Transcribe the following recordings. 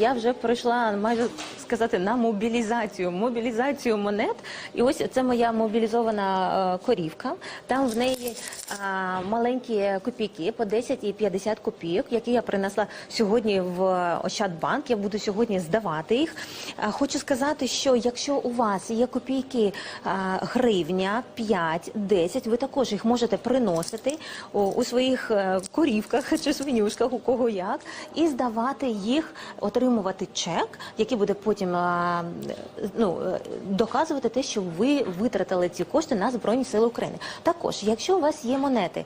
я вже пройшла майже сказати на мобілізацію, мобілізацію монет. І ось це моя мобілізована е, корівка. Там в неї е, маленькі копійки по 10 і 50 копійок, які я принесла сьогодні в Ощадбанк. Я буду сьогодні здавати їх. Е, Хочу сказати, що якщо у вас є копійки гривня, 5, 10, ви також їх можете приносити у, своїх корівках чи свинюшках, у кого як, і здавати їх, отримувати чек, який буде потім е, ну, е, доказувати те, що ви витратили ці кошти на Збройні Сили України. Також, якщо у вас є монети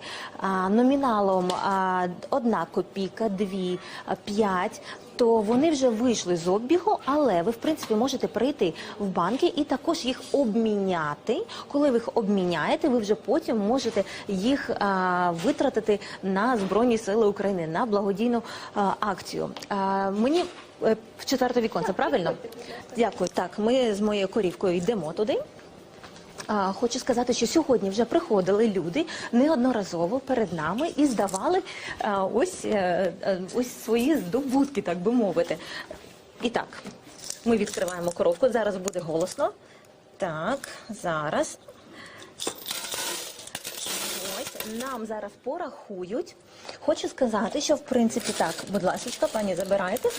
номіналом а, одна копійка, дві, п'ять. То вони вже вийшли з обігу, але ви в принципі можете прийти в банки і також їх обміняти. Коли ви їх обміняєте, ви вже потім можете їх а, витратити на збройні сили України на благодійну а, акцію. А, мені е, в четверте віконце, правильно? Дякую. Так, ми з моєю корівкою йдемо туди. Хочу сказати, що сьогодні вже приходили люди неодноразово перед нами і здавали ось, е, е, ось свої здобутки, так би мовити. І так, ми відкриваємо коробку. Зараз буде голосно. Так, зараз. Нам зараз порахують. Хочу сказати, що в принципі так, будь ласка, пані, забирайте.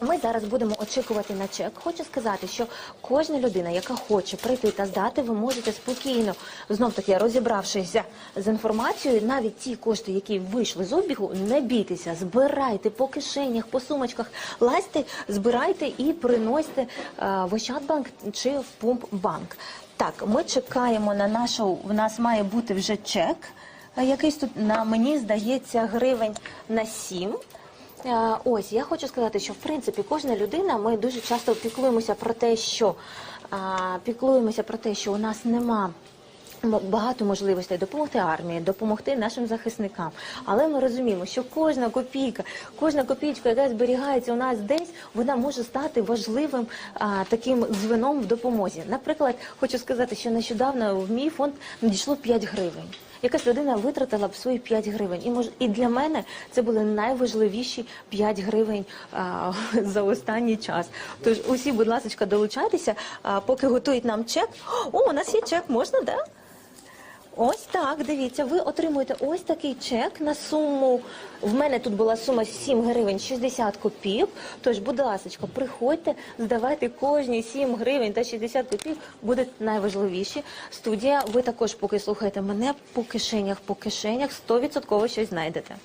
Ми зараз будемо очікувати на чек. Хочу сказати, що кожна людина, яка хоче прийти та здати, ви можете спокійно, знов таки розібравшися з інформацією, навіть ті кошти, які вийшли з обігу, не бійтеся, збирайте по кишенях, по сумочках, лазьте, збирайте і приносьте е, в Ощадбанк чи в Пумпбанк. Так, ми чекаємо на нашу. У нас має бути вже чек. е, Якийсь тут на мені здається гривень на 7. Е, Ось я хочу сказати, що в принципі кожна людина, ми дуже часто піклуємося про те, що піклуємося про те, що у нас нема. Багато можливостей допомогти армії, допомогти нашим захисникам. Але ми розуміємо, що кожна копійка, кожна копійка, яка зберігається у нас десь, вона може стати важливим а, таким звеном в допомозі. Наприклад, хочу сказати, що нещодавно в мій фонд надійшло 5 гривень. Якась людина витратила б свої 5 гривень. І мож і для мене це були найважливіші 5 гривень а, за останній час. Тож усі, будь ласка, долучайтеся, а, поки готують нам чек. О, у нас є чек, можна, да? Ось так, дивіться, ви отримуєте ось такий чек на суму. В мене тут була сума 7 гривень 60 копійок. Тож, будь ласка, приходьте, здавайте кожні 7 гривень та 60 копійок будуть найважливіші. Студія, ви також, поки слухаєте мене по кишенях, по кишенях 100% щось знайдете.